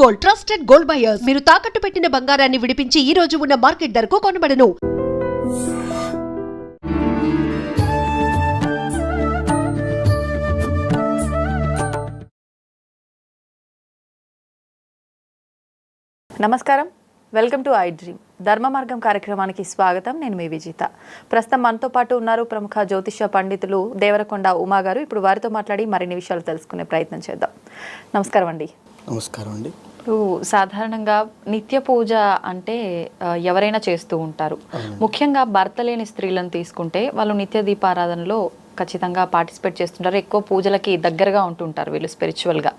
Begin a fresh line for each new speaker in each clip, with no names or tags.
Gold trusted gold buyers మీరు తాకట్టు పెట్టిన బంగారాన్ని విడిపించి ఈ రోజు ఉన్న మార్కెట్ ధరకు కొనబడను.
నమస్కారం. వెల్కమ్ టు ఐ డ్రీమ్ ధర్మ మార్గం కార్యక్రమానికి స్వాగతం. నేను మీ విజిత. ప్రస్తుతం మనతో పాటు ఉన్నారు ప్రముఖ జ్యోతిష పండితులు దేవరకొండ ఉమా గారు. ఇప్పుడు వారితో మాట్లాడి మరిన్ని విషయాలు తెలుసుకునే ప్రయత్నం చేద్దాం. నమస్కారం అండి.
నమస్కారం అండి.
ఇప్పుడు సాధారణంగా నిత్య పూజ అంటే ఎవరైనా చేస్తూ ఉంటారు. ముఖ్యంగా భర్త లేని స్త్రీలను తీసుకుంటే వాళ్ళు నిత్య దీపారాధనలో ఖచ్చితంగా పార్టిసిపేట్ చేస్తుంటారు. ఎక్కువ పూజలకి దగ్గరగా ఉంటుంటారు వీళ్ళు స్పిరిచువల్గా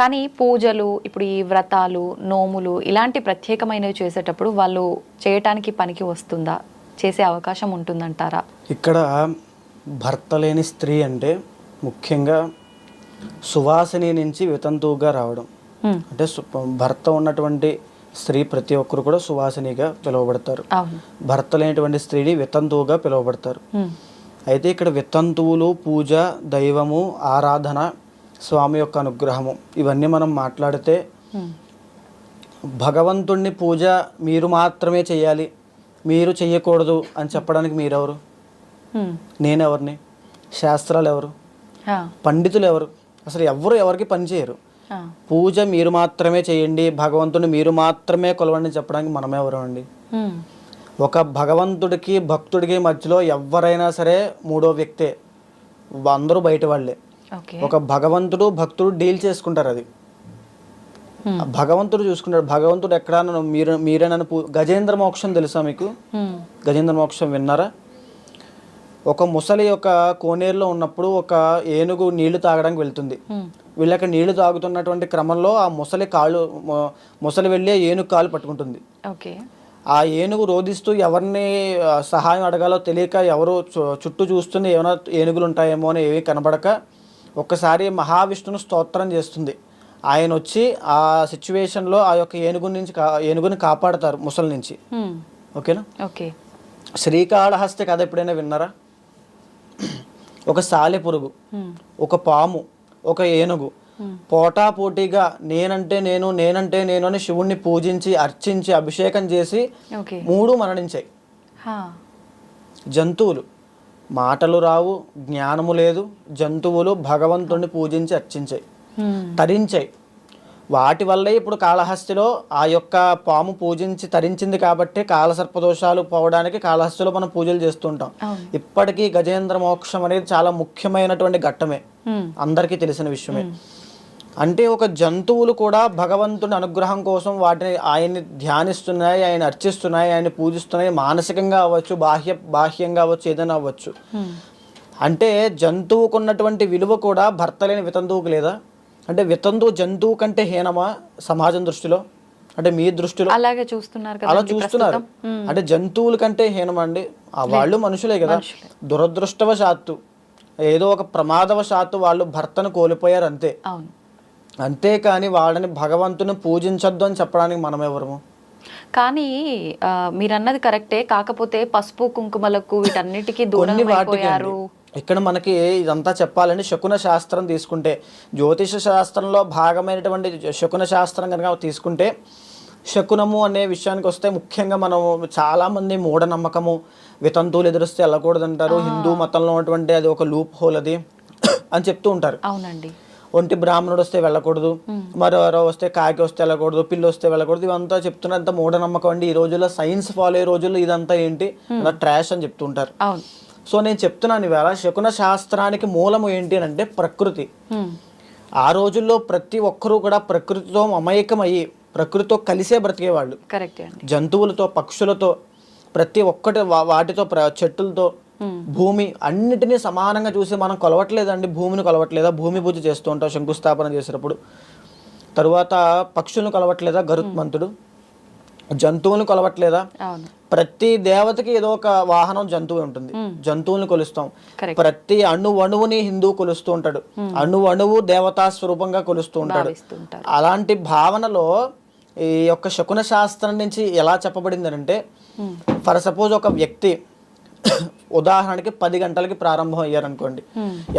కానీ పూజలు ఇప్పుడు ఈ వ్రతాలు నోములు ఇలాంటి ప్రత్యేకమైనవి చేసేటప్పుడు వాళ్ళు చేయటానికి పనికి వస్తుందా? చేసే అవకాశం ఉంటుందంటారా?
ఇక్కడ భర్త లేని స్త్రీ అంటే ముఖ్యంగా సువాసిని నుంచి వితంతువుగా రావడం. అంటే భర్త ఉన్నటువంటి స్త్రీ ప్రతి ఒక్కరు కూడా సువాసినిగా పిలువబడతారు భర్త లేనటువంటి స్త్రీని వితంతువుగా పిలువబడతారు. అయితే ఇక్కడ వితంతువులు పూజ దైవము ఆరాధన స్వామి యొక్క అనుగ్రహము ఇవన్నీ మనం మాట్లాడితే. భగవంతుణ్ణి పూజ మీరు మాత్రమే చేయాలి మీరు చెయ్యకూడదు అని చెప్పడానికి మీరెవరు. నేనెవరిని శాస్త్రాలు ఎవరు. పండితులు ఎవరు అసలు ఎవరు ఎవరికి పని చేయరు
ఆ.
పూజ మీరు మాత్రమే చేయండి భగవంతుని మీరు మాత్రమే కొలవండి చెప్పడానికి మనమెవరు అండి?
హ్మ్.
ఒక భగవంతుడికి భక్తుడికి మధ్యలో ఎవరైనా సరే మూడో వ్యక్తే. అందరూ బయట వాళ్ళే. ఒక భగవంతుడు భక్తుడు డీల్ చేసుకుంటారు అది. భగవంతుడు చూసుకుంటాడు. భగవంతుడు ఎక్కడ మీరు మీరే నన్ను గజేంద్ర మోక్షం తెలుసా మీకు. గజేంద్ర మోక్షం విన్నారా? ఒక ముసలి యొక్క కోనేరులో ఉన్నప్పుడు ఒక ఏనుగు నీళ్ళు తాగడానికి వెళ్తుంది. వీళ్ళకి నీళ్ళు తాగుతున్నటువంటి క్రమంలో ఆ ముసలి కాళ్ళు ముసలి వెళ్ళి ఏనుగు కాలు పట్టుకుంటుంది.
ఓకే.
ఆ ఏనుగు రోధిస్తూ ఎవరిని సహాయం అడగాలో తెలియక ఎవరు చుట్టూ చూస్తున్న ఏమైనా ఏనుగులు ఉంటాయేమో అని ఏమీ కనబడక ఒక్కసారి మహావిష్ణును స్తోత్రం చేస్తుంది. ఆయన వచ్చి ఆ సిచ్యువేషన్లో ఆ యొక్క ఏనుగు నుంచి కా ఏనుగుని కాపాడతారు ముసలి నుంచి. ఓకేనా?
ఓకే.
శ్రీకాళహస్తి కథ ఎప్పుడైనా విన్నారా? ఒక సాలె పురుగు. ఒక పాము ఒక ఏనుగు. పోటాపోటీగా నేనంటే నేను నేనంటే నేను అని శివుణ్ణి పూజించి అర్చించి అభిషేకం చేసి మూడు మరణించాయి. జంతువులు. మాటలు రావు జ్ఞానము లేదు జంతువులు భగవంతుణ్ణి పూజించి అర్చించాయి. తరించాయి. వాటి వల్లే ఇప్పుడు కాళహస్తిలో ఆ యొక్క పాము పూజించి తరించింది కాబట్టి కాలసర్పదోషాలు పోవడానికి కాళహస్తిలో మనం పూజలు చేస్తుంటాం. ఇప్పటికీ గజేంద్ర మోక్షం అనేది చాలా ముఖ్యమైనటువంటి ఘట్టమే. అందరికీ తెలిసిన విషయమే. అంటే ఒక జంతువులు కూడా భగవంతుని అనుగ్రహం కోసం వాటిని ఆయన్ని ధ్యానిస్తున్నాయి ఆయన అర్చిస్తున్నాయి ఆయన పూజిస్తున్నాయి. మానసికంగా అవ్వచ్చు బాహ్య బాహ్యంగా అవ్వచ్చు ఏదైనా అవ్వచ్చు. అంటే జంతువుకు ఉన్నటువంటి విలువ కూడా భర్త లేని వితంతువుకు లేదా? అంటే వితంతువు జంతువు కంటే హీనమా సమాజం దృష్టిలో? అంటే మీ దృష్టిలో?
అలాగే చూస్తున్నారు
అలా చూస్తున్నారు. అంటే జంతువుల కంటే హీనమండి ఆ వాళ్ళు మనుషులే కదా. దురదృష్టవశాత్తు ఏదో ఒక ప్రమాదవశాత్తు వాళ్ళు భర్తను కోల్పోయారు అంతే. అంతేకాని వాళ్ళని భగవంతుని పూజించొద్దు అని చెప్పడానికి మనం ఎవరము
కానీ మీరన్నది కరెక్టే. కాకపోతే పసుపు కుంకుమలకు వీటన్నిటికీ దూరం అయిపోయారు.
ఇక్కడ మనకి ఇదంతా చెప్పాలంటే శకున శాస్త్రం తీసుకుంటే జ్యోతిష శాస్త్రంలో భాగమైనటువంటి శకున శాస్త్రం కనుక తీసుకుంటే శకునము అనే విషయానికి వస్తే ముఖ్యంగా మనం చాలామంది మూఢనమ్మకము వితంతువులు ఎదురిస్తే వెళ్ళకూడదంటారు హిందూ మతంలో ఉన్నటువంటి అది ఒక లూప్ హోల్ అది అని చెప్తూ ఉంటారు.
అవునండి.
ఒంటి బ్రాహ్మణుడు వస్తే వెళ్ళకూడదు మరో వస్తే కాకి వస్తే వెళ్ళకూడదు పిల్లి వస్తే వెళ్ళకూడదు ఇవంతా చెప్తున్నంత మూఢనమ్మకం అండి. ఈ రోజుల్లో సైన్స్ ఫాలో అయ్యే రోజుల్లో ఇదంతా ఏంటి? ట్రాష్ అని చెప్తుంటారు
అవును.
సో నేను చెప్తున్నాను ఇవాళ శకున శాస్త్రానికి మూలము ఏంటి అంటే ప్రకృతి. ఆ రోజుల్లో ప్రతి ఒక్కరూ కూడా ప్రకృతితో మమేకమయ్యి ప్రకృతితో కలిసే బ్రతికేవాళ్ళు.
కరెక్టే
జంతువులతో పక్షులతో ప్రతి ఒక్కటి వాటితో ప్ర- చెట్టులతో భూమి అన్నిటినీ సమానంగా చూసి మనం కొలవట్లేదండి భూమిని కొలవట్లేదా? భూమి పూజ చేస్తూ ఉంటాం శంకుస్థాపన చేసేటప్పుడు. తరువాత పక్షులను కొలవట్లేదా? గరుత్మంతుడు. జంతువులను కొలవట్లేదా? ప్రతి దేవతకి ఏదో ఒక వాహనం జంతువు ఉంటుంది. జంతువులను కొలుస్తాం.
Correct.
ప్రతి అణు అణువుని హిందూ కొలుస్తూ ఉంటాడు. అణు అణువు దేవతా స్వరూపంగా కొలుస్తూ ఉంటాడు. అలాంటి భావనలో ఈ యొక్క శకున శాస్త్రం నుంచి ఎలా చెప్పబడింది అంటే ఫర్ సపోజ్ ఒక వ్యక్తి ఉదాహరణకి పది గంటలకి ప్రారంభం అయ్యారు అనుకోండి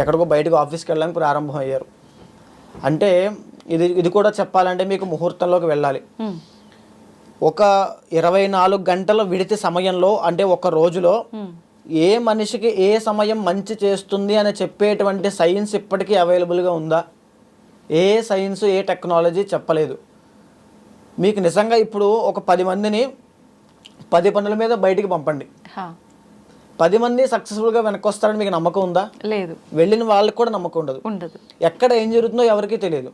ఎక్కడికో బయటకు ఆఫీస్కి వెళ్ళడానికి ప్రారంభం అయ్యారు. అంటే ఇది ఇది కూడా చెప్పాలంటే మీకు ముహూర్తంలోకి వెళ్ళాలి. ఒక ఇరవై నాలుగు గంటల విడితి సమయంలో అంటే ఒక రోజులో ఏ మనిషికి ఏ సమయం మంచి చేస్తుంది అని చెప్పేటువంటి సైన్స్ ఇప్పటికీ అవైలబుల్గా ఉందా? ఏ సైన్స్ ఏ టెక్నాలజీ చెప్పలేదు. మీకు నిజంగా ఇప్పుడు ఒక పది మందిని పది పనుల మీద బయటికి పంపండి. పది మంది సక్సెస్ఫుల్గా వెనక్కి వస్తారని మీకు నమ్మకం ఉందా?
లేదు.
వెళ్ళిన వాళ్ళకి కూడా నమ్మకం ఉండదు.
ఉండదు.
ఎక్కడ ఏం జరుగుతుందో ఎవరికీ తెలియదు.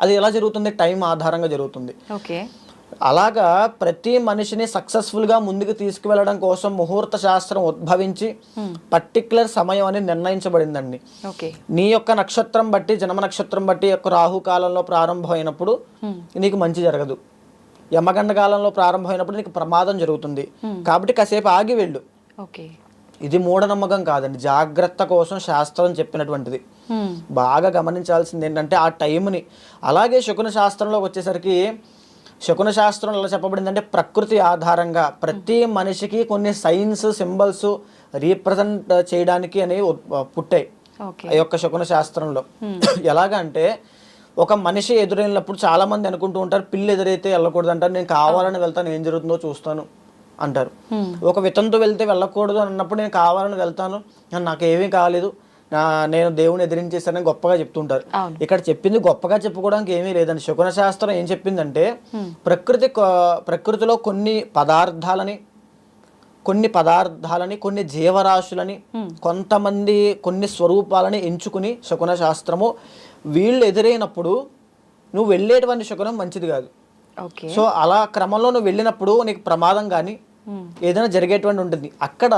అది ఎలా జరుగుతుంది? టైం ఆధారంగా జరుగుతుంది.
ఓకే.
అలాగా ప్రతి మనిషిని సక్సెస్ఫుల్గా ముందుకు తీసుకువెళ్ళడం కోసం ముహూర్త శాస్త్రం ఉద్భవించి పర్టికులర్ సమయం అని నిర్ణయించబడిందండి. నీ యొక్క నక్షత్రం బట్టి జన్మ నక్షత్రం బట్టి యొక్క రాహు కాలంలో ప్రారంభమైనప్పుడు నీకు మంచి జరగదు. యమగండ కాలంలో ప్రారంభమైనప్పుడు నీకు ప్రమాదం జరుగుతుంది. కాబట్టి కాసేపు ఆగి వెళ్ళు.
ఓకే.
ఇది మూఢనమ్మకం కాదండి. జాగ్రత్త కోసం శాస్త్రం చెప్పినటువంటిది. బాగా గమనించాల్సింది ఏంటంటే ఆ టైంని అలాగే శకున శాస్త్రంలోకి వచ్చేసరికి శకున శాస్త్రం ఎలా చెప్పబడిందంటే ప్రకృతి ఆధారంగా ప్రతి మనిషికి కొన్ని సైన్స్ సింబల్స్ రీప్రజెంట్ చేయడానికి అనేవి పుట్టాయి. ఆ యొక్క శకున శాస్త్రంలో. ఎలాగంటే ఒక మనిషి ఎదురైనప్పుడు చాలా మంది అనుకుంటూ ఉంటారు పిల్లి ఎదురైతే వెళ్ళకూడదు అంటారు నేను కావాలని వెళ్తాను ఏం జరుగుతుందో చూస్తాను అంటారు. ఒక వితంతో వెళ్తే వెళ్ళకూడదు అని అన్నప్పుడు నేను కావాలని వెళ్తాను నాకు ఏమీ కాలేదు నేను దేవుని ఎదిరించేసానని గొప్పగా చెప్తుంటారు. ఇక్కడ చెప్పింది గొప్పగా చెప్పుకోవడానికి ఏమీ లేదండి. శకున శాస్త్రం ఏం చెప్పిందంటే ప్రకృతి ప్రకృతిలో కొన్ని పదార్థాలని కొన్ని పదార్థాలని కొన్ని జీవరాశులని కొంతమంది కొన్ని స్వరూపాలని ఎంచుకుని శకున శాస్త్రము వీళ్ళు ఎదురైనప్పుడు నువ్వు వెళ్ళేటువంటి శకునం మంచిది కాదు. సో అలా క్రమంలో నువ్వు వెళ్ళినప్పుడు నీకు ప్రమాదం కానీ ఏదైనా జరిగేటువంటి ఉంటుంది. అక్కడ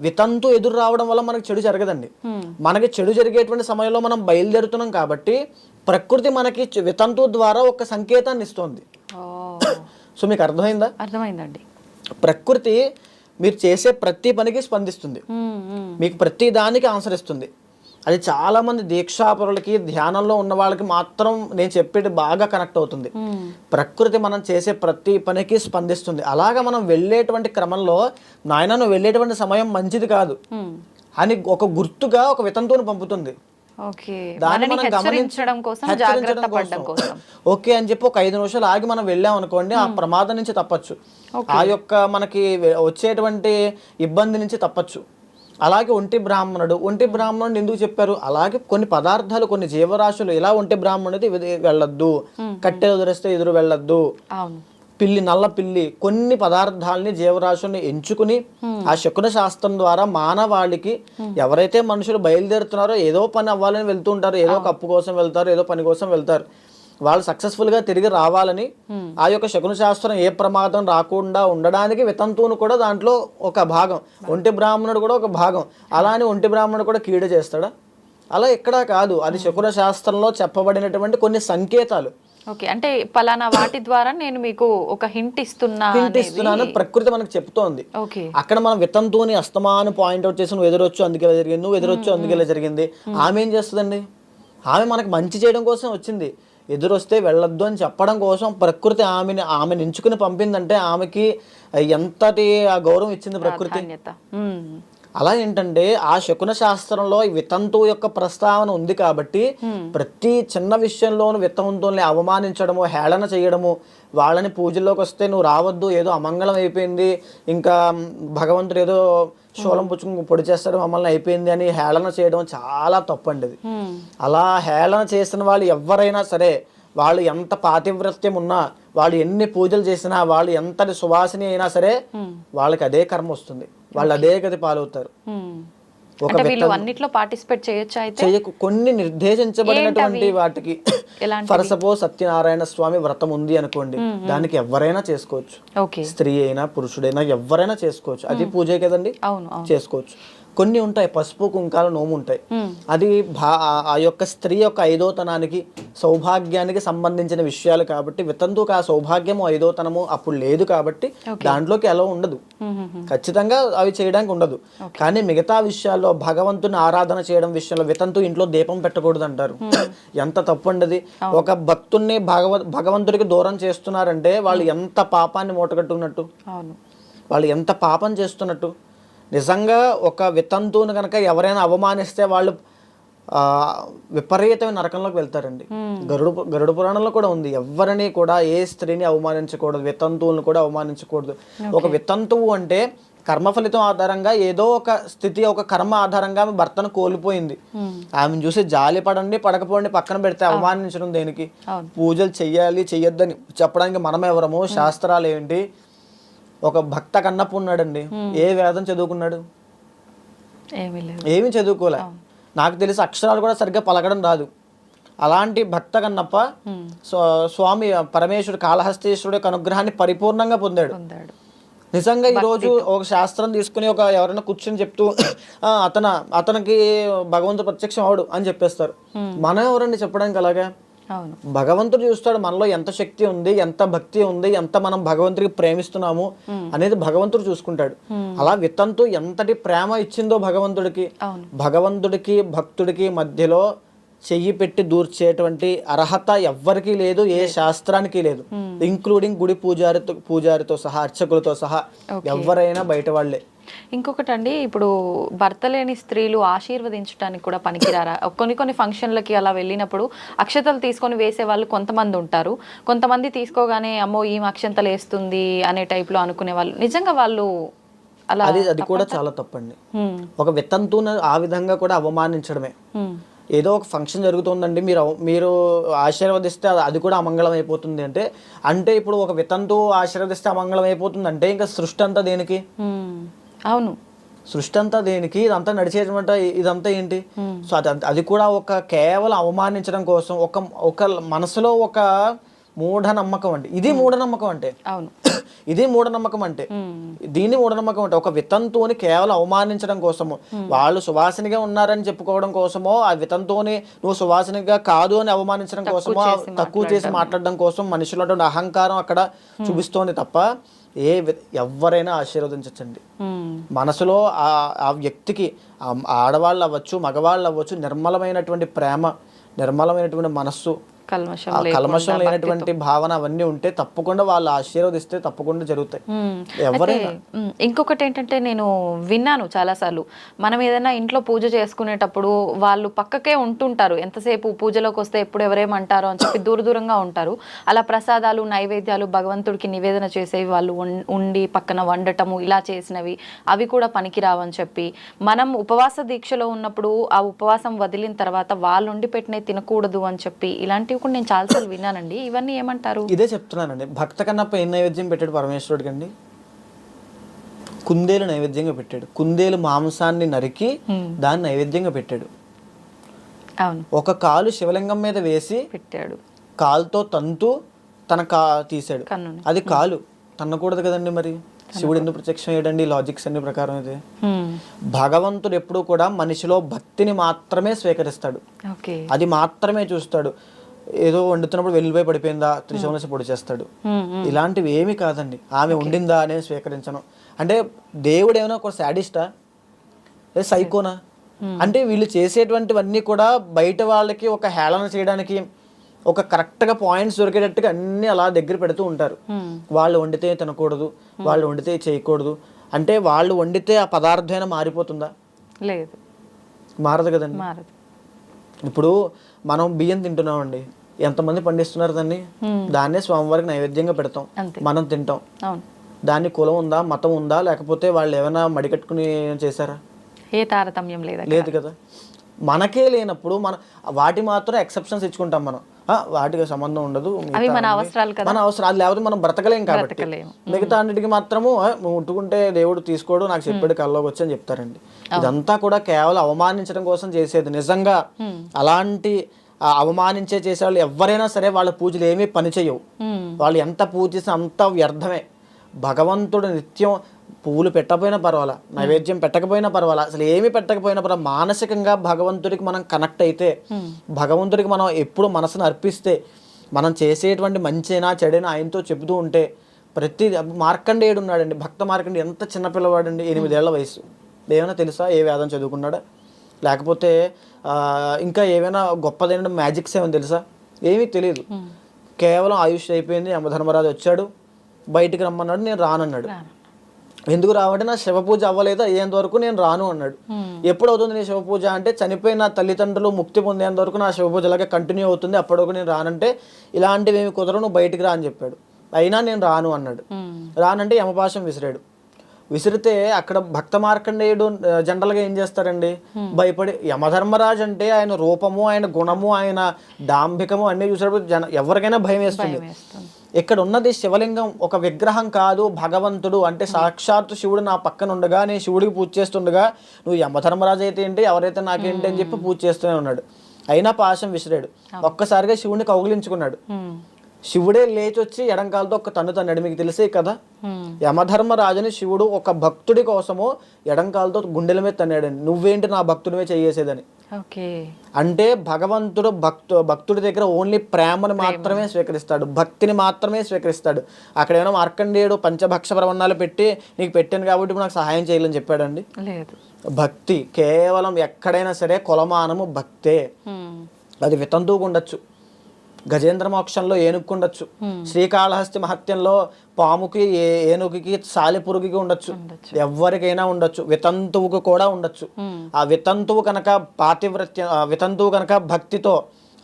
వితంతు ఎదురు రావడం వల్ల మనకు చెడు జరగదండి. మనకి చెడు జరిగేటువంటి సమయంలో మనం బయలుదేరుతున్నాం కాబట్టి ప్రకృతి మనకి వితంతు ద్వారా ఒక సంకేతాన్ని ఇస్తుంది. సో మీకు అర్థమైందా?
అర్థమైందండి.
ప్రకృతి మీరు చేసే ప్రతి పనికి స్పందిస్తుంది. మీకు ప్రతి దానికి ఆన్సర్ ఇస్తుంది. అది చాలా మంది దీక్షాపరులకి ధ్యానంలో ఉన్న వాళ్ళకి మాత్రం నేను చెప్పేది బాగా కనెక్ట్ అవుతుంది. ప్రకృతి మనం చేసే ప్రతి పనికి స్పందిస్తుంది. అలాగా మనం వెళ్ళేటువంటి క్రమంలో నాయన నువ్వు వెళ్ళేటువంటి సమయం మంచిది కాదు. అని ఒక గుర్తుగా ఒక వితంతువుని పంపుతుంది.
ఓకే.
అని చెప్పి ఒక ఐదు నిమిషాలు ఆగి మనం వెళ్ళాం అనుకోండి ఆ ప్రమాదం నుంచి తప్పచ్చు. ఆ యొక్క మనకి వచ్చేటువంటి ఇబ్బంది నుంచి తప్పచ్చు. అలాగే ఒంటి బ్రాహ్మణుడు. ఒంటి బ్రాహ్మణుడు ఎందుకు చెప్పారు? అలాగే కొన్ని పదార్థాలు కొన్ని జీవరాశులు ఇలా ఒంటి బ్రాహ్మణుడి వెళ్ళొద్దు. కట్టె ఎదురేస్తే ఎదురు వెళ్ళొద్దు. పిల్లి నల్ల పిల్లి కొన్ని పదార్థాలని జీవరాశుల్ని ఎంచుకుని ఆ శకున శాస్త్రం ద్వారా మానవాళికి ఎవరైతే మనుషులు బయలుదేరుతున్నారో ఏదో పని అవ్వాలని వెళ్తూ ఉంటారు. ఏదో కప్పు కోసం వెళ్తారు ఏదో పని కోసం వెళ్తారు. వాళ్ళు సక్సెస్ఫుల్గా తిరిగి రావాలని ఆ యొక్క శకున శాస్త్రం ఏ ప్రమాదం రాకుండా ఉండడానికి వితంతువును కూడా దాంట్లో ఒక భాగం. ఒంటి బ్రాహ్మణుడు కూడా ఒక భాగం. అలా అని ఒంటి బ్రాహ్మణుడు కూడా కీడు చేస్తాడా? అలా ఎక్కడా కాదు. అది శకున శాస్త్రంలో చెప్పబడినటువంటి కొన్ని సంకేతాలు.
ఓకే. అంటే పలానా వాటి ద్వారా నేను మీకు ఒక హింట్ ఇస్తున్నా
హింట్ ఇస్తున్నాను. ప్రకృతి మనకు చెప్తోంది. అక్కడ మనం వితంతువుని అస్తమాను పాయింట్ అవుట్ చేసి నువ్వు ఎదురొచ్చు అందుకే జరిగింది. నువ్వు ఎదురొచ్చు అందుకే ఇలా జరిగింది. ఆమె ఏం చేస్తుందండి? ఆమె మనకు మంచి చేయడం కోసం వచ్చింది. ఎదురొస్తే వెళ్ళొద్దు అని చెప్పడం కోసం ప్రకృతి ఆమెని ఆమెను ఎంచుకుని పంపిందంటే ఆమెకి ఎంతటి ఆ గౌరవం ఇచ్చింది ప్రకృతి? అలా ఏంటంటే ఆ శకున శాస్త్రంలో ఈ వితంతువు యొక్క ప్రస్తావన ఉంది కాబట్టి ప్రతి చిన్న విషయంలోనూ వితంతువుల్ని అవమానించడము హేళన చేయడము వాళ్ళని పూజల్లోకి వస్తే నువ్వు రావద్దు ఏదో అమంగళం అయిపోయింది ఇంకా భగవంతుడు ఏదో శూలం పుచ్చుకుని పొడి చేస్తాడు మమ్మల్ని అయిపోయింది అని హేళన చేయడం చాలా తప్పండి అది అలా హేళన చేసిన వాళ్ళు ఎవరైనా సరే వాళ్ళు ఎంత పాతివ్రత్యం ఉన్నా వాళ్ళు ఎన్ని పూజలు చేసినా వాళ్ళు ఎంతటి సువాసిని అయినా సరే వాళ్ళకి అదే కర్మ వస్తుంది. వాళ్ళు అదే గతి పాలవుతారు. ఒక
వీళ్ళు అన్నిట్లో పార్టిసిపేట్ చేయొచ్చు అయితే?
చెయ్యకు కొన్ని నిర్దేశించబడినటువంటి వాటికి? ఫర్ సపోజ్ సత్యనారాయణ స్వామి వ్రతం ఉంది అనుకోండి దానికి ఎవరైనా చేసుకోవచ్చు. స్త్రీ అయినా పురుషుడైనా ఎవరైనా చేసుకోవచ్చు. అది పూజే కదండి? చేసుకోవచ్చు. కొన్ని ఉంటాయి పసుపు కుంకాల నోము ఉంటాయి అది భా ఆ- యొక్క స్త్రీ యొక్క ఐదోతనానికి సౌభాగ్యానికి సంబంధించిన విషయాలు కాబట్టి వితంతుకు ఆ సౌభాగ్యము ఐదోతనము అప్పుడు లేదు కాబట్టి దాంట్లోకి ఎలా ఉండదు. ఖచ్చితంగా అవి చేయడానికి ఉండదు. కానీ మిగతా విషయాల్లో భగవంతుని ఆరాధన చేయడం విషయంలో వితంతు ఇంట్లో దీపం పెట్టకూడదు అంటారు ఎంత తప్పు ఉండదు ఒక భక్తుణ్ణి భగవ భగవంతుడికి దూరం చేస్తున్నారంటే వాళ్ళు ఎంత పాపాన్ని మూటగట్టుకున్నట్టు? వాళ్ళు ఎంత పాపం చేస్తున్నట్టు? నిజంగా ఒక వితంతువుని కనుక ఎవరైనా అవమానిస్తే వాళ్ళు ఆ, విపరీతమైన నరకంలోకి వెళ్తారండి. గరుడు గరుడ పురాణంలో కూడా ఉంది. ఎవరిని కూడా ఏ స్త్రీని అవమానించకూడదు వితంతువులను కూడా అవమానించకూడదు. ఒక వితంతువు అంటే కర్మ ఫలితం ఆధారంగా ఏదో ఒక స్థితి ఒక కర్మ ఆధారంగా ఆమె భర్తను కోల్పోయింది. ఆమెను చూసి జాలి పడండి పడకపోండి పక్కన పెడితే అవమానించడం దేనికి. పూజలు చెయ్యాలి చెయ్యొద్దని చెప్పడానికి మనం ఎవరము శాస్త్రాలు ఏంటి ఒక భక్త కన్నప్పు ఉన్నాడండి. ఏ వేదం చదువుకున్నాడు?
ఏమీ
చదువుకోలే. నాకు తెలిసి అక్షరాలు కూడా సరిగ్గా పలకడం రాదు. అలాంటి భక్త కన్నప్ప స్వ- స్వామి పరమేశ్వరుడు కాళహస్తీశ్వరుడు యొక్క అనుగ్రహాన్ని పరిపూర్ణంగా పొందాడు. నిజంగా ఈ రోజు ఒక శాస్త్రం తీసుకుని ఒక ఎవరైనా కూర్చొని చెప్తూ "ఆ, అతన అతనికి భగవంతుడు ప్రత్యక్షం అవడు అని చెప్పేస్తారు. మనం ఎవరండి చెప్పడానికి అలాగా? భగవంతుడు చూస్తాడు మనలో ఎంత శక్తి ఉంది ఎంత భక్తి ఉంది ఎంత మనం భగవంతుడికి ప్రేమిస్తున్నాము అనేది భగవంతుడు చూసుకుంటాడు. అలా విత్తంతు ఎంతటి ప్రేమ ఇచ్చిందో భగవంతుడికి. భగవంతుడికి భక్తుడికి మధ్యలో చెయ్యి పెట్టి దూర్చేటువంటి అర్హత ఎవ్వరికీ లేదు ఏ శాస్త్రానికి లేదు. ఇంక్లూడింగ్ గుడి పూజారితో పూజారితో సహా అర్చకులతో సహా ఎవరైనా బయట వాళ్ళే.
ఇంకొకటి అండి ఇప్పుడు భర్త లేని స్త్రీలు ఆశీర్వదించడానికి కూడా పనికిరారా? కొన్ని కొన్ని ఫంక్షన్లకి అలా వెళ్ళినప్పుడు అక్షతలు తీసుకొని వేసే వాళ్ళు కొంతమంది ఉంటారు. కొంతమంది తీసుకోగానే అమ్మో ఈమె అక్షంతలు వేస్తుంది అనే టైప్లో అనుకునే వాళ్ళు. నిజంగా వాళ్ళు అలా
అది అది కూడా చాలా తప్పండి. ఒక విత్తంతును ఆ విధంగా కూడా అవమానించడమే. ఏదో ఒక ఫంక్షన్ జరుగుతుందండి మీరు మీరు ఆశీర్వదిస్తే అది- కూడా అమంగళం అయిపోతుంది అంటే అంటే ఇప్పుడు ఒక వితంతు ఆశీర్వదిస్తే అమంగళం అయిపోతుంది అంటే ఇంకా సృష్టి అంతా దేనికి.
అవును.
సృష్టి అంతా దేనికి? ఇదంతా నడిచేటమాట ఇదంతా ఏంటి? సో అది అది కూడా ఒక కేవలం అవమానించడం కోసం ఒక ఒక మనసులో ఒక మూఢనమ్మకం అండి ఇది మూఢనమ్మకం అంటే.
అవును.
ఇది మూఢనమ్మకం అంటే. దీన్ని మూఢనమ్మకం అంటే. ఒక వితంతువుని కేవలం అవమానించడం కోసము వాళ్ళు సువాసనిగా ఉన్నారని చెప్పుకోవడం కోసమో ఆ వితంతువుని నువ్వు సువాసనిగా కాదు అని అవమానించడం కోసమో తక్కువ చేసి మాట్లాడడం. కోసం మనిషిలో అహంకారం అక్కడ చూపిస్తోంది తప్ప ఏ ఎవరైనా ఆశీర్వదించచ్చండి.
హ్మ్,
మనసులో ఆ ఆ వ్యక్తికి ఆ ఆడవాళ్ళు అవ్వచ్చు మగవాళ్ళు అవ్వచ్చు నిర్మలమైనటువంటి ప్రేమ నిర్మలమైనటువంటి మనస్సు
కల్మషం
లేనటువంటి భావన అవన్నీ ఉంటే తప్పకుండా వాళ్ళు ఆశీర్వదిస్తే తప్పకుండా జరుగుతాయి. ఎవరైనా
ఇంకొకటి ఏంటంటే నేను విన్నాను చాలాసార్లు. మనం ఏదైనా ఇంట్లో పూజ చేసుకునేటప్పుడు వాళ్ళు పక్కకే ఉంటుంటారు. ఎంతసేపు పూజలోకి వస్తే ఎప్పుడు ఎవరేమంటారో అని చెప్పి దూర దూరంగా ఉంటారు. అలా ప్రసాదాలు నైవేద్యాలు భగవంతుడికి నివేదన చేసేవి వాళ్ళు ఉండి పక్కన వండటము ఇలా చేసినవి అవి కూడా పనికిరావని చెప్పి. మనం ఉపవాస దీక్షలో ఉన్నప్పుడు ఆ ఉపవాసం వదిలిన తర్వాత వాళ్ళు వండి పెట్టినవి తినకూడదు అని చెప్పి ఇలాంటివి కూడా నేను చాలాసార్లు విన్నానండి. ఇవన్నీ ఏమంటారు?
ఇదే చెప్తున్నానండి. భక్త కన్నప్ప ఏం నైవేద్యం పెట్టాడు పరమేశ్వరుడికి అండి కుందేలు నైవేద్యంగా పెట్టాడు. కుందేలు మాంసాన్ని నరికి దాన్ని నైవేద్యంగా పెట్టాడు.
అవును.
ఒక కాలు శివలింగం మీద వేసి
పెట్టాడు.
కాలుతో తంతు తన కా తీసాడు
కన్నుని.
అది కాలు. తన్నకూడదు కదండి మరి? శివుడు ఎందుకు ప్రత్యక్షం అయ్యాడండి? లాజిక్స్ అన్ని ప్రకారం ఇది. భగవంతుడు ఎప్పుడూ కూడా మనిషిలో భక్తిని మాత్రమే స్వీకరిస్తాడు. అది మాత్రమే చూస్తాడు. ఏదో వండుతున్నప్పుడు వెళ్ళిపోయి పడిపోయిందా త్రిశూలసి పొడి చేస్తాడు ఇలాంటివి ఏమీ కాదండి. ఆమె ఉండిందా నేను స్వీకరించను. అంటే దేవుడు ఏమైనా ఒక శాడిస్టా లేదా సైకోనా? అంటే వీళ్ళు చేసేటువంటివన్నీ కూడా బయట వాళ్ళకి ఒక హేళన చేయడానికి ఒక కరెక్ట్గా పాయింట్స్ దొరికేటట్టుగా అన్ని అలా దగ్గర పెడుతూ ఉంటారు. వాళ్ళు వండితే తినకూడదు వాళ్ళు వండితే చేయకూడదు. అంటే వాళ్ళు వండితే ఆ పదార్థమైనా మారిపోతుందా?
లేదు.
మారదు కదండి.
మారదు.
ఇప్పుడు మనం బియ్యం తింటున్నామండి. ఎంతమంది పండిస్తున్నారు దాన్ని? దాన్నే స్వామివారికి నైవేద్యంగా పెడతాం. మనం తింటాం. దాన్ని కులం ఉందా మతం ఉందా లేకపోతే వాళ్ళు ఏమైనా మడికట్టుకుని చేశారా?
ఏ తారతమ్యం లేదా
లేదు కదా. మనకే లేనప్పుడు మన వాటి మాత్రం ఎక్సెప్షన్స్ ఇచ్చుకుంటాం మనం. ఆ, వాటికి సంబంధం ఉండదు
మన అవసరాలు
మన అవసరం అది లేకపోతే మనం బ్రతకలేం కాబట్టి. మిగతా అన్నిటికీ మాత్రము "ఆ, నువ్వు ముట్టుకుంటే దేవుడు తీసుకోడు నాకు చెప్పాడు కల్లోకి వచ్చి అని చెప్తారండి. ఇదంతా కూడా కేవలం అవమానించడం కోసం చేసేది. నిజంగా అలాంటి అవమానించే చేసే వాళ్ళు ఎవరైనా సరే వాళ్ళ పూజలు ఏమీ పని చేయవు. వాళ్ళు ఎంత పూజ చేసినా అంత వ్యర్థమే. భగవంతుడు నిత్యం పువ్వులు పెట్టకపోయినా పర్వాలా నైవేద్యం పెట్టకపోయినా పర్వాలా అసలు ఏమి పెట్టకపోయినా పర్వాలా. మానసికంగా భగవంతుడికి మనం కనెక్ట్ అయితే భగవంతుడికి మనం ఎప్పుడు మనసును అర్పిస్తే మనం చేసేటువంటి మంచైనా చెడైనా ఆయనతో చెబుతూ ఉంటే ప్రతి మార్కండేయుడు ఉన్నాడండి భక్త మార్కండి ఎంత చిన్న పిల్లవాడండి ఎనిమిదేళ్ళ వయసు. ఏమైనా తెలుసా? ఏ వేదం చదువుకున్నాడా? లేకపోతే ఇంకా ఏమైనా గొప్పదైన మ్యాజిక్స్ ఏమైనా తెలుసా? ఏమీ తెలియదు కేవలం ఆయుష్ అయిపోయింది యమధర్మరాజు వచ్చాడు బయటికి రమ్మన్నాడు నేను రానన్నాడు. ఎందుకు రావంటే నా శివ పూజ అవ్వలేదు అయ్యేంత వరకు నేను రాను అన్నాడు. ఎప్పుడు అవుతుంది నీ శివ పూజ అంటే చనిపోయిన తల్లిదండ్రులు ముక్తి పొందేంత వరకు నా శివ పూజ అలాగే కంటిన్యూ అవుతుంది అప్పటి వరకు నేను రానంటే ఇలాంటివి ఏమి కుదరవు నువ్వు బయటికి రా అని చెప్పాడు. అయినా నేను రాను అన్నాడు. రానంటే యమపాశం విసిరాడు. విసిరితే అక్కడ భక్త మార్కండేయుడు జనరల్గా ఏం చేస్తారండి? భయపడి యమధర్మరాజు అంటే ఆయన రూపము ఆయన గుణము ఆయన డాంభికము అన్ని చూసేటప్పుడు జన ఎవరికైనా భయం వేస్తుంది. ఇక్కడ ఉన్నది శివలింగం ఒక విగ్రహం కాదు భగవంతుడు అంటే సాక్షాత్తు శివుడు నా పక్కన ఉండగా నేను శివుడికి పూజ చేస్తుండగా నువ్వు యమధర్మరాజు అయితే ఏంటి ఎవరైతే నాకేంటి అని చెప్పి పూజ చేస్తూనే ఉన్నాడు. అయినా పాశం విసిరాడు. ఒక్కసారిగా శివుడిని కౌగిలించుకున్నాడు. శివుడే లేచి వచ్చి ఎడంకాలతో ఒక తన్ను తన్నాడు మీకు తెలిసే కదా. యమధర్మరాజుని శివుడు ఒక భక్తుడి కోసము ఎడంకాలతో గుండెల మీద తన్నాడండి. నువ్వేంటి నా భక్తుడివే చెయ్యేసేదని
ఓకే.
అంటే భగవంతుడు భక్తు భక్తుడి దగ్గర ఓన్లీ ప్రేమను మాత్రమే స్వీకరిస్తాడు. భక్తిని మాత్రమే స్వీకరిస్తాడు. అక్కడ ఏమైనా మార్కండేయుడు పంచభక్ష ప్రవణాలు పెట్టి నీకు పెట్టాను కాబట్టి ఇప్పుడు నాకు సహాయం చేయాలని చెప్పాడండి?
లేదు.
భక్తి కేవలం ఎక్కడైనా సరే కొలమానము భక్తే. అది వితంతువుకు ఉండొచ్చు. గజేంద్ర మోక్షంలో ఏనుక్కుండొచ్చు శ్రీకాళహస్తి మహత్యంలో పాముకి ఏనుగుకి సాలిపురుగుకి ఉండొచ్చు. ఎవరికైనా ఉండొచ్చు. వితంతువుకు కూడా ఉండొచ్చు. ఆ వితంతువు కనుక పాతివ్రత్య ఆ వితంతువు కనుక భక్తితో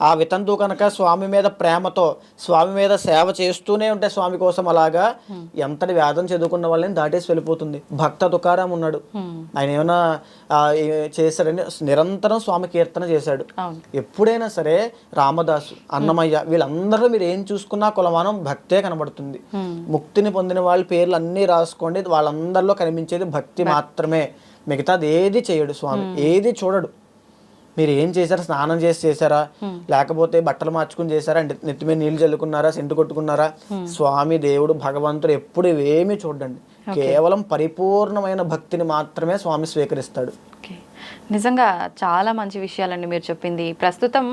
ఆ వితంతువు కనుక స్వామి మీద ప్రేమతో స్వామి మీద సేవ చేస్తూనే ఉంటే స్వామి కోసం అలాగా ఎంతటి వేదం చదువుకున్న వాళ్ళని దాటేసి వెళ్ళిపోతుంది. భక్త తుకారాం ఉన్నాడు. ఆయన ఏమైనా చేశాడని నిరంతరం స్వామి కీర్తన చేశాడు. ఎప్పుడైనా సరే రామదాసు అన్నమయ్య వీళ్ళందరూ మీరు ఏం చూసుకున్నా కులమానం భక్తే కనబడుతుంది. ముక్తిని పొందిన వాళ్ళ పేర్లు అన్నీ రాసుకోండి. వాళ్ళందరిలో కనిపించేది భక్తి మాత్రమే. మిగతాది ఏది చేయడు స్వామి. ఏది చూడడు. మీరు ఏం చేశారా? స్నానం చేసి చేశారా? లేకపోతే బట్టలు మార్చుకుని చేశారా? నెత్తి మీద నీళ్ళు చల్లుకున్నారా? సెంటు కొట్టుకున్నారా? స్వామి దేవుడు భగవంతుడు ఎప్పుడు ఇవేమీ చూడండి కేవలం పరిపూర్ణమైన భక్తిని మాత్రమే స్వామి స్వీకరిస్తాడు.
నిజంగా చాలా మంచి విషయాలండి మీరు చెప్పింది. ప్రస్తుతం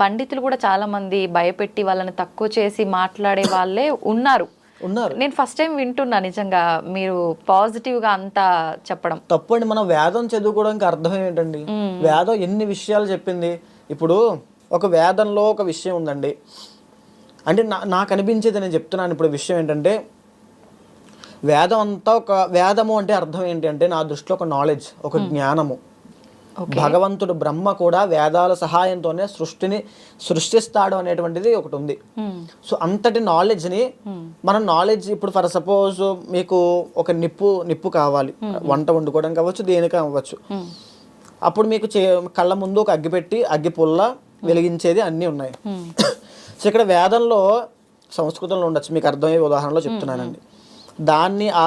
పండితులు కూడా చాలా మంది భయపెట్టి వాళ్ళని తక్కువ చేసి మాట్లాడే వాళ్ళే ఉన్నారు.
ఉన్నారు.
నేను ఫస్ట్ టైం వింటున్నా నిజంగా మీరు పాజిటివ్గా అంతా చెప్పడం.
తప్పు అండి మనం వేదం చదువుకోవడానికి అర్థం ఏంటండి? వేదం ఎన్ని విషయాలు చెప్పింది? ఇప్పుడు ఒక వేదంలో ఒక విషయం ఉందండి. అంటే నా నాకు అనిపించేది నేను చెప్తున్నాను ఇప్పుడు విషయం ఏంటంటే వేదం అంతా ఒక వేదము అంటే అర్థం ఏంటి అంటే నా దృష్టిలో ఒక నాలెడ్జ్ ఒక జ్ఞానము. భగవంతుడు బ్రహ్మ కూడా వేదాల సహాయంతోనే సృష్టిని సృష్టిస్తాడు అనేటువంటిది ఒకటి ఉంది. సో అంతటి నాలెడ్జ్ని మన నాలెడ్జ్ ఇప్పుడు ఫర్ సపోజ్ మీకు ఒక నిప్పు నిప్పు కావాలి. వంట వండుకోవడం కావచ్చు దేనికి అవ్వచ్చు. అప్పుడు మీకు చే కళ్ళ ముందు ఒక అగ్గి పెట్టి అగ్గి పుల్ల వెలిగించేది అన్నీ ఉన్నాయి. సో ఇక్కడ వేదంలో సంస్కృతంలో ఉండొచ్చు. మీకు అర్థమయ్యే ఉదాహరణలో చెప్తున్నానండి. దాన్ని ఆ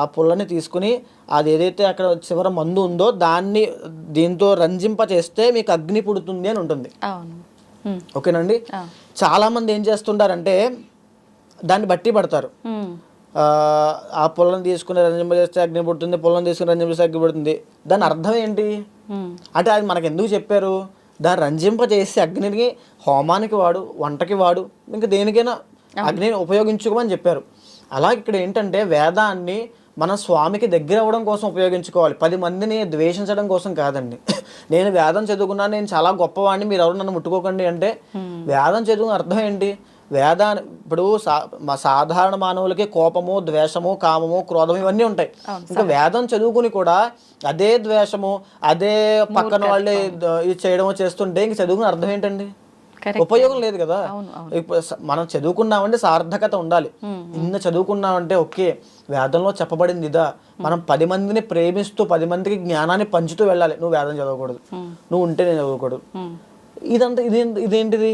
ఆ పుల్లని తీసుకుని అది ఏదైతే అక్కడ చివర మందు ఉందో దాన్ని దీంతో రంజింప చేస్తే మీకు అగ్ని పుడుతుంది అని ఉంటుంది. ఓకేనండి?
ఆ.
చాలా మంది ఏం చేస్తుంటారంటే దాన్ని బట్టి పడతారు. ఆ, పొలం తీసుకుని రంజింప చేస్తే అగ్ని పుడుతుంది పొలం తీసుకుని రంజింప చేస్తే అగ్ని పుడుతుంది. దాని అర్థం ఏంటి. అంటే అది మనకు ఎందుకు చెప్పారు? దాన్ని రంజింప చేసి అగ్నిని హోమానికి వాడు వంటకి వాడు ఇంకా దేనికైనా అగ్నిని ఉపయోగించుకోమని చెప్పారు. అలాగే ఇక్కడ ఏంటంటే వేదాన్ని మన స్వామికి దగ్గర అవ్వడం కోసం ఉపయోగించుకోవాలి. పది మందిని ద్వేషించడం కోసం కాదండి. నేను వేదం చదువుకున్నాను నేను చాలా గొప్పవాడిని మీరు ఎవరు నన్ను ముట్టుకోకండి అంటే వేదం చదువుకున్న అర్థం ఏంటి? వేదా ఇప్పుడు మా సాధారణ మానవులకి కోపము ద్వేషము కామము క్రోధము ఇవన్నీ ఉంటాయి. ఇంకా వేదం చదువుకుని కూడా అదే ద్వేషము అదే పక్కన వాళ్ళే ఇది చేయడము చేస్తుంటే ఇంక చదువుకుని అర్థం ఏంటండి. ఉపయోగం లేదు కదా. మనం చదువుకున్నామంటే సార్థకత ఉండాలి. ఇన్న చదువుకున్నామంటే ఓకే వేదంలో చెప్పబడింది ఇదా. మనం పది మందిని ప్రేమిస్తూ పది మందికి జ్ఞానాన్ని పంచుతూ వెళ్ళాలి. నువ్వు వేదం చదవకూడదు. నువ్వు ఉంటే నేను చదవకూడదు. ఇదంతా ఇదే ఇదేంటిది.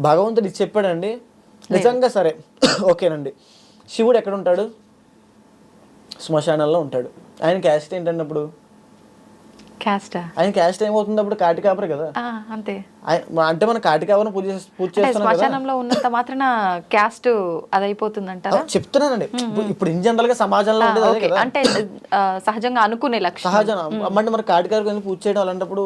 భగవంతుడు ఇది చెప్పాడండి. నిజంగా సరే. ఓకేనండి. శివుడు ఎక్కడ ఉంటాడు? శ్మశానంలో ఉంటాడు. ఆయన క్యాస్ట్ ఏంటండి అప్పుడు
క్యాస్టా
ఆయన క్యాస్ట్ ఏమవుతుంది అప్పుడు కాటికాపరి కదా.
ఆ, అంతే.
అంటే మన కాటికాపరిని పూజ చేస్- పూజ కదా.
శ్మశానంలో ఉన్నంత మాత్రాన క్యాస్ట్ అది అయిపోతుందంటారా
ఆ, చెప్తున్నానండి ఇప్పుడు- ఇన్ జనరల్గా సమాజంలో ఉండేది కదా.
అంటే సహజంగా అనుకునే లక్ష్యం
సహజం అంటే మరి కాటికారికి పూజ చేయడం అలాంటప్పుడు.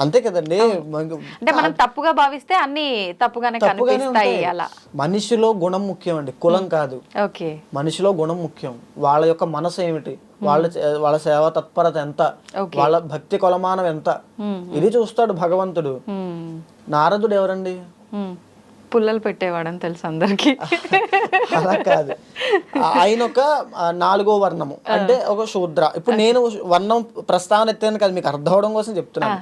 అంతే కదండి.
అంటే మనం తప్పుగా భావిస్తే అన్ని తప్పుగానే కనిపిస్తాయి. అలా.
మనిషిలో గుణం ముఖ్యం అండి కులం కాదు.
ఓకే.
మనిషిలో గుణం ముఖ్యం. వాళ్ళ యొక్క మనసు ఏమిటి? వాళ్ళ వాళ్ళ సేవా తత్పరత ఎంత. వాళ్ళ భక్తి కొలమానం ఎంత. ఇది చూస్తాడు భగవంతుడు. నారదుడు ఎవరండి.
పుల్లలు పెట్టేవాడని తెలుసు అందరికి.
అలా కాదు. ఆయన ఒక నాలుగో వర్ణము. అంటే ఒక శూద్ర. ఇప్పుడు నేను వర్ణం ప్రస్తావన ఎత్తాను కదా మీకు అర్థం అవడం కోసం చెప్తున్నాను.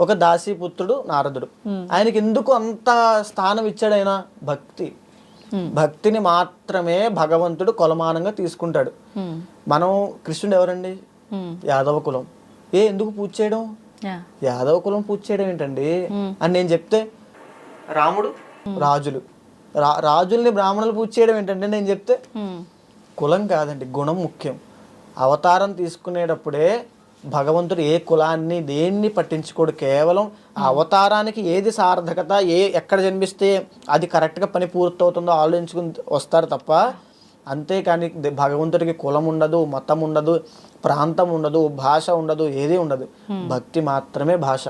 ఒక దాసీపుత్రుడు నారదుడు. ఆయనకి ఎందుకు అంత స్థానం ఇచ్చాడు ఆయన భక్తి భక్తిని మాత్రమే భగవంతుడు కొలమానంగా తీసుకుంటాడు. మనం కృష్ణుడు ఎవరండి. యాదవ కులం. ఏ ఎందుకు పూజ చేయడం. యాదవ కులం పూజ చేయడం ఏంటండి? అని నేను చెప్తే రాముడు రాజులు. రా రాజుల్ని బ్రాహ్మణులు పూజ చేయడం ఏంటంటే నేను చెప్తే. కులం కాదండి గుణం ముఖ్యం. అవతారం తీసుకునేటప్పుడే భగవంతుడు ఏ కులాన్ని దేన్ని పట్టించుకోడు. కేవలం ఆ అవతారానికి ఏది సార్థకత ఏ ఎక్కడ జన్మిస్తే అది కరెక్ట్గా పని పూర్తవుతుందో ఆలోచించుకుని వస్తారు తప్ప అంతేకాని భగవంతుడికి కులం ఉండదు మతం ఉండదు ప్రాంతం ఉండదు భాష ఉండదు ఏది ఉండదు. భక్తి మాత్రమే భాష.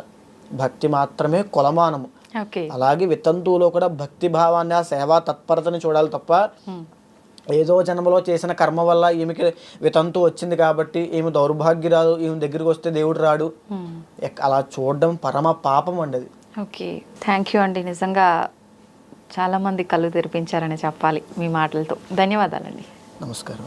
భక్తి మాత్రమే కొలమానము. అలాగే వితంతువులో కూడా భక్తి భావాన్ని ఆ సేవా తత్పరతని చూడాలి తప్ప ఏదో జన్మలో చేసిన కర్మ వల్ల ఈమెకి వితంతు వచ్చింది కాబట్టి ఈమె దౌర్భాగ్యరాదు ఈమె దగ్గరికి వస్తే దేవుడు రాడు. ఎక్- అలా చూడడం పరమ పాపం అండి అది.
ఓకే. థ్యాంక్ యూ అండి. నిజంగా చాలామంది కళ్ళు తెరిపించారని చెప్పాలి మీ మాటలతో. ధన్యవాదాలండి.
నమస్కారం.